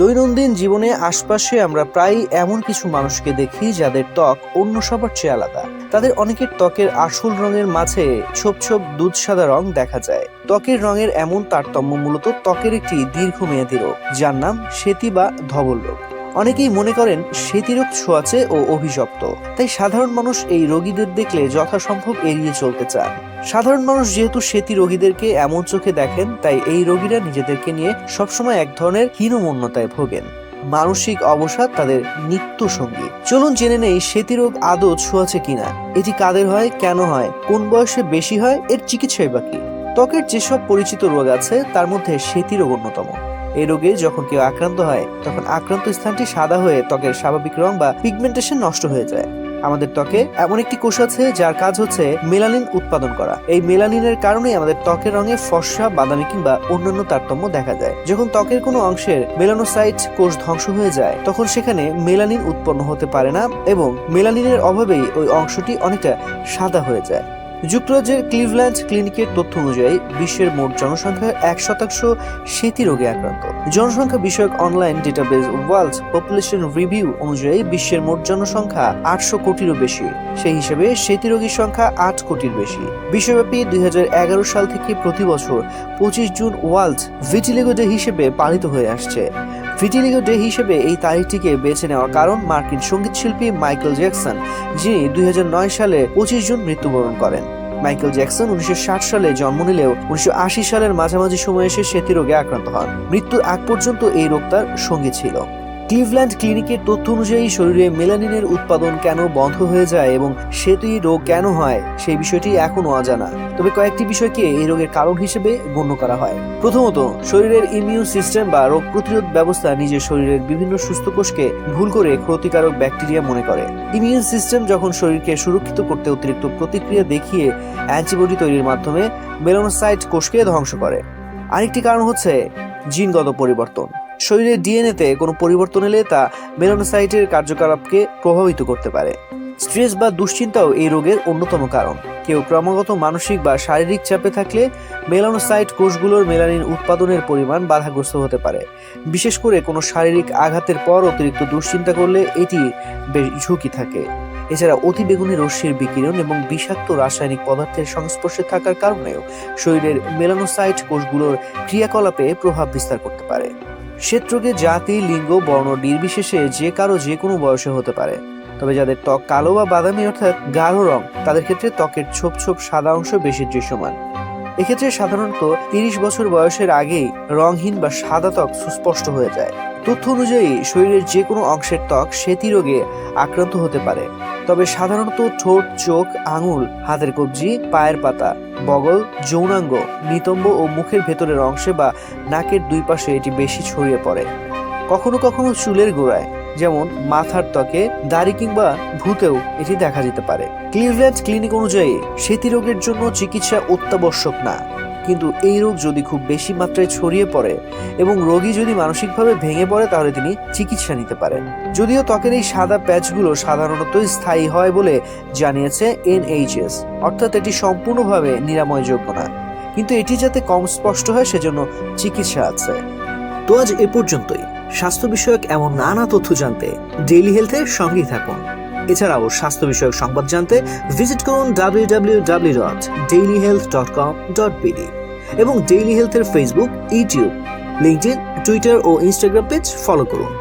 দৈনন্দিন জীবনে আশপাশে আমরা প্রায় এমন কিছু মানুষকে দেখি যাদের ত্বক অন্য সবার চেয়ে আলাদা। তাদের অনেকের ত্বকের আসল রঙের মাঝে ছোপ ছোপ দুধ সাদা রং দেখা যায়। ত্বকের রঙের এমন তারতম্য মূলত ত্বকের একটি দীর্ঘমেয়াদী রোগ, যার নাম সেতি বা ধবল রোগ। অনেকেই মনে করেন সেতিরোগ ছোঁয়াচে ও অভিশপ্ত। তাই সাধারণ মানুষ এই রোগীদের দেখলে যথাসম্ভব এড়িয়ে চলতে চান। সাধারণ মানুষ যেহেতু সেতি রোগীদেরকে এমন চোখে দেখেন, তাই এই রোগীরা নিজেদেরকে নিয়ে সবসময় এক ধরনের হীনমন্যতায় ভোগেন। মানসিক অবসাদ তাদের নিত্য সঙ্গী চলুন জেনে নেই সেতি রোগ আদৌ ছোঁয়াচে কিনা। এটি কাদের হয়, কেন হয়, কোন বয়সে বেশি হয়, এর চিকিৎসাই বাকি ত্বকের যেসব পরিচিত রোগ আছে, তার মধ্যে সেতি রোগ অন্যতম। এই রোগে যখন কেউ আক্রান্ত হয়, তখন আক্রান্ত স্থানটি সাদা হয়ে ত্বকের স্বাভাবিক রং বা পিগমেন্টেশন নষ্ট হয়ে যায়। আমাদের ত্বকে এমন একটি কোষ আছে, যার কাজ হচ্ছে মেলানিন উৎপাদন করা। এই মেলানিনের কারণেই আমাদের ত্বকের রঙে ফর্সা, বাদামি কিংবা অন্যান্য তারতম্য দেখা যায়। যখন ত্বকের কোনো অংশের মেলানোসাইট কোষ ধ্বংস হয়ে যায়, তখন সেখানে মেলানিন উৎপন্ন হতে পারে না এবং মেলানিনের অভাবেই ওই অংশটি অনেকটা সাদা হয়ে যায়। যুক্তরাজ্যের ক্লিভল্যান্ড ক্লিনিকের তথ্য অনুযায়ী, বিশ্বের মোট জনসংখ্যার এক শতাংশ সেতি রোগে আক্রান্ত। জনসংখ্যা বিষয়ক online database world population review অনুযায়ী, বিশ্বের মোট জনসংখ্যা আটশো কোটিরও বেশি। সেই হিসেবে সেতি রোগীর সংখ্যা আট কোটির বেশি। বিশ্বব্যাপী দুই হাজার এগারো সাল থেকে প্রতি বছর পঁচিশ জুন ওয়ার্ল্ড ভিটিলিগো ডে হিসেবে পালিত হয়ে আসছে। ভিটিলিগো ডে হিসেবে এই তারিখটিকে বেছে নেওয়ার কারণ মার্কিন সংগীত শিল্পী মাইকেল জ্যাকসন, যিনি দুই হাজার নয় সালে পঁচিশ জুন মৃত্যুবরণ করেন। মাইকেল জ্যাকসন উনিশশো ষাট সালে জন্ম নিলেও উনিশশো আশি সালের মাঝামাঝি সময়ে এসে সেতী রোগে আক্রান্ত হন। মৃত্যুর আগ পর্যন্ত এই রোগ তার সঙ্গী ছিল। ক্লিভল্যান্ড ক্লিনিকের তথ্য অনুযায়ী শরীরে মেলানিনের উৎপাদন কেন বন্ধ হয়ে যায় এবং সেতুই রোগ কেন হয়, সেই বিষয়টি এখনও অজানা। তবে কয়েকটি বিষয়কে এই রোগের কারণ হিসেবে গণ্য করা হয়। প্রথমত, শরীরের ইমিউন সিস্টেম বা রোগ প্রতিরোধ ব্যবস্থা নিজের শরীরের বিভিন্ন সুস্থ কোষকে ভুল করে ক্ষতিকারক ব্যাকটেরিয়া মনে করে। ইমিউন সিস্টেম যখন শরীরকে সুরক্ষিত করতে অতিরিক্ত প্রতিক্রিয়া দেখিয়ে অ্যান্টিবডি তৈরির মাধ্যমে মেলানোসাইট কোষকে ধ্বংস করে। আরেকটি কারণ হচ্ছে জিনগত পরিবর্তন। শরীরের ডিএনএতে কোনো পরিবর্তন এলে তা মেলানোসাইটের কার্যকলাপকে প্রভাবিত করতে পারে। স্ট্রেস বা দুশ্চিন্তাও এই রোগের অন্যতম কারণ। কেউ ক্রমাগত মানসিক বা শারীরিক চাপে থাকলে মেলানোসাইট কোষগুলোর মেলানিন উৎপাদনের পরিমাণ বাধাগ্রস্ত হতে পারে। বিশেষ করে কোনো শারীরিক আঘাতের পর অতিরিক্ত দুশ্চিন্তা করলে এটি বেশ ঝুঁকি থাকে। এছাড়া অতি বেগুনি রশ্মির বিকিরণ এবং বিষাক্ত রাসায়নিক পদার্থের সংস্পর্শে থাকার কারণেও শরীরের মেলানোসাইট কোষগুলোর ক্রিয়াকলাপে প্রভাব বিস্তার করতে পারে। শ্বেতরোগে জাতি, লিঙ্গ, বর্ণ, নির্বিশেষে যে কারও যে কোনো বয়সে হতে পারে। তবে যাদের ত্বক কালো বা বাদামি অর্থাৎ গাঢ় রং, তাদের ক্ষেত্রে ত্বকের ছোপ ছোপ সাদা অংশ বেশি দৃশ্যমান। এক্ষেত্রে সাধারণত তিরিশ বছর বয়সের আগেই রংহীন বা সাদা ত্বক সুস্পষ্ট হয়ে যায়। তথ্য অনুযায়ী, শরীরের যে কোনো অংশের ত্বক সেতি রোগে আক্রান্ত হতে পারে। তবে সাধারণত ঠোঁট, চোখ, আঙুল, হাতের কবজি, পায়ের পাতা, বগল, যৌনাঙ্গ, নিতম্ব ও মুখের ভেতরের অংশে বা নাকের দুই পাশে এটি বেশি ছড়িয়ে পড়ে। কখনো কখনো চুলের গোড়ায়। যেমন মাথার ত্বকে, দাড়ি কিংবা ভূতেও এটি দেখা যেতে পারে। ক্লিভল্যান্ড ক্লিনিক অনুযায়ী, সেতি রোগের জন্য চিকিৎসা অত্যাবশ্যক না। কিন্তু এই রোগ যদি খুব বেশি মাত্রায় ছড়িয়ে পড়ে এবং রোগী যদি মানসিকভাবে ভেঙে পড়ে, তাহলে তিনি চিকিৎসা নিতে পারেন। যদিও ত্বকের এই সাদা প্যাচগুলো সাধারণত স্থায়ী হয় বলে জানিয়েছে এনএইচএস, অর্থাৎ এটি সম্পূর্ণভাবে নিরাময়যোগ্য না। কিন্তু এটি যাতে কম স্পষ্ট হয়, সেজন্য চিকিৎসা আছে। তো আজ এ পর্যন্তই। স্বাস্থ্য বিষয়ক এমন নানা তথ্য জানতে ডেইলি হেলথের সঙ্গেই থাকুন। এছাড়াও স্বাস্থ্য বিষয়ক সংবাদ জানতে ভিজিট করুন W W W dot daily health dot com dot এবং ডেইলি হেলথের ফেসবুক ইউটিউব লিঙ্কডিন টুইটার ও ইনস্টাগ্রাম পেজ ফলো করুন।